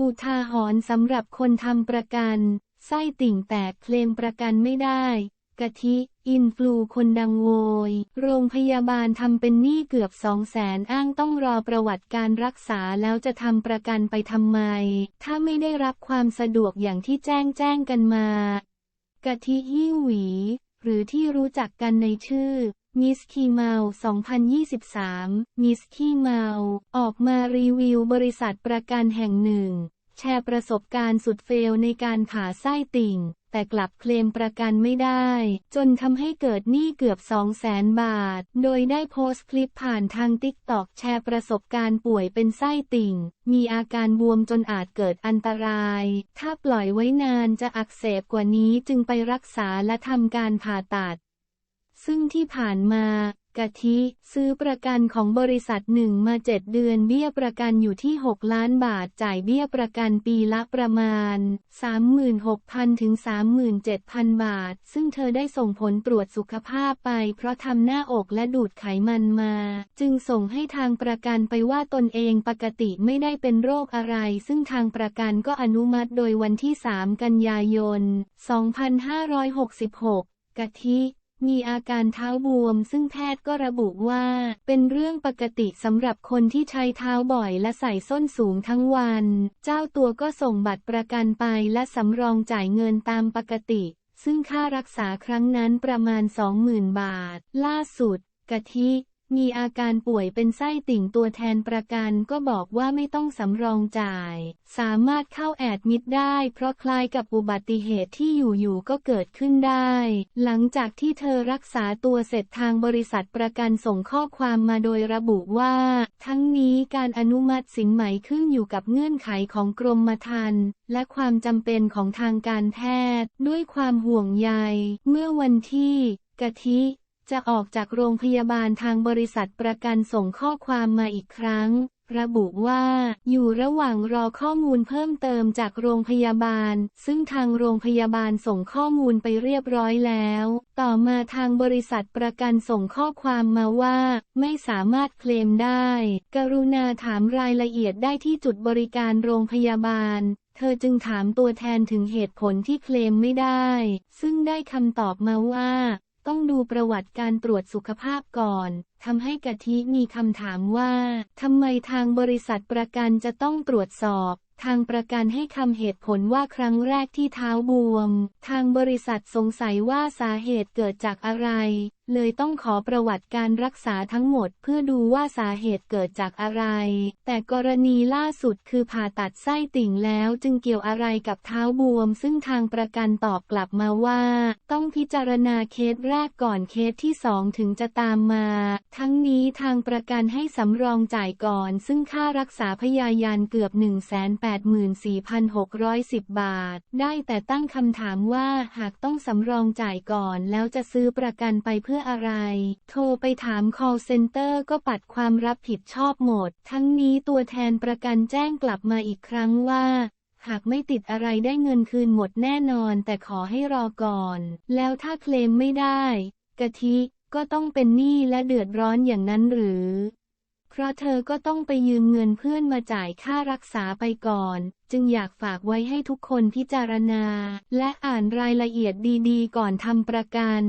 อุทาหรณ์สำหรับคนทำประกันไส้ติ่งแตกเคลมประกันไม่ได้ กะทิ อินฟลูคนดังโวย โรงพยาบาลทำเป็นหนี้เกือบสองแสนอ้างต้องรอประวัติการรักษาแล้วจะทำประกันไปทำไม ถ้าไม่ได้รับความสะดวกอย่างที่แจ้งแจ้งกันมา กะทิฮิ้วหวี หรือที่รู้จักกันในชื่อ มิสคีเมา 2023 มิสคีเมา ออกมารีวิวบริษัทประกันแห่งหนึ่ง แชร์ประสบการณ์สุดเฟลในการผ่าไส้ติ่ง แต่กลับเคลมประกันไม่ได้ จนทำให้เกิดหนี้เกือบ 2 0 0แสนบาท โดยได้โพสต์คลิปผ่านทางติ๊กตอกแชร์ประสบการณ์ป่วยเป็นไส้ติ่ง มีอาการบวมจนอาจเกิดอันตราย ถ้าปล่อยไว้นานจะอักเสบกว่านี้จึงไปรักษาและทำการผ่าตัด ซึ่งที่ผ่านมากะทิซื้อประกันของบริษัทหนึ่งมาเจ็ดเดือนเบี้ยประกันอยู่ที่ 6 ล้านบาทจ่ายเบี้ยประกันปีละประมาณ 36,000 ถึง 37,000 บาท ซึ่งเธอได้ส่งผลตรวจสุขภาพไป เพราะทำหน้าอกและดูดไขมันมา จึงส่งให้ทางประกันไปว่าตนเองปกติไม่ได้เป็นโรคอะไร ซึ่งทางประกันก็อนุมัติโดยวันที่ 3 กันยายน 2566 กะทิ มีอาการเท้าบวม ซึ่งแพทย์ก็ระบุว่า เป็นเรื่องปกติสำหรับคนที่ใช้เท้าบ่อยและใส่ส้นสูงทั้งวัน เจ้าตัวก็ส่งบัตรประกันไปและสำรองจ่ายเงินตามปกติ ซึ่งค่ารักษาครั้งนั้นประมาณ 20,000 บาท ล่าสุด กะทิ มีอาการป่วยเป็นไส้ติ่งตัวแทนประกันก็บอกว่าไม่ต้องสำรองจ่าย สามารถเข้าแอดมิดได้ เพราะคล้ายกับอุบัติเหตุที่อยู่ๆก็เกิดขึ้นได้ หลังจากที่เธอรักษาตัวเสร็จทางบริษัทประกันส่งข้อความมาโดยระบุว่า ทั้งนี้การอนุมัติสินไหมขึ้นอยู่กับเงื่อนไขของกรมธรรม์และความจำเป็นของทางการแพทย์ ด้วยความห่วงใย เมื่อวันที่กะทิ จะออกจากโรงพยาบาลทางบริษัทประกันส่งข้อความมาอีกครั้ง ระบุว่า อยู่ระหว่างรอข้อมูลเพิ่มเติมจากโรงพยาบาล ซึ่งทางโรงพยาบาลส่งข้อมูลไปเรียบร้อยแล้ว ต่อมาทางบริษัทประกันส่งข้อความมาว่า ไม่สามารถเคลมได้ กรุณาถามรายละเอียดได้ที่จุดบริการโรงพยาบาลเธอจึงถามตัวแทนถึงเหตุผลที่เคลมไม่ได้ ซึ่งได้คำตอบมาว่า ต้องดูประวัติการตรวจสุขภาพก่อน ทำให้กะทิมีคำถามว่าทำไมทางบริษัทประกันจะต้องตรวจสอบ ทางประกันให้คำเหตุผลว่าครั้งแรกที่เท้าบวม ทางบริษัทสงสัยว่าสาเหตุเกิดจากอะไร เลยต้องขอประวัติการรักษาทั้งหมดเพื่อดูว่าสาเหตุเกิดจากอะไร แต่กรณีล่าสุดคือผ่าตัดไส้ติ่งแล้วจึงเกี่ยวอะไรกับเท้าบวม ซึ่งทางประกันตอบกลับมาว่า ต้องพิจารณาเคสแรกก่อนเคสที่สองถึงจะตามมาทั้งนี้ทางประกันให้สำรองจ่ายก่อน ซึ่งค่ารักษาพยายานเกือบ 184,610 บาท ได้แต่ตั้งคำถามว่าหากต้องสำรองจ่ายก่อนแล้วจะซื้อประกันไปเพื่ออะไร โทรไปถาม call center ก็ปัดความรับผิดชอบหมด ทั้งนี้ตัวแทนประกันแจ้งกลับมาอีกครั้งว่าหากไม่ติดอะไรได้เงินคืนหมดแน่นอนแต่ขอให้รอก่อน แล้วถ้าเคลมไม่ได้ กะทิ ก็ต้องเป็นหนี้และเดือดร้อนอย่างนั้นหรือ เพราะเธอก็ต้องไปยืมเงินเพื่อนมาจ่ายค่ารักษาไปก่อน จึงอยากฝากไว้ให้ทุกคนพิจารณา และอ่านรายละเอียดดีๆ ก่อนทำประกัน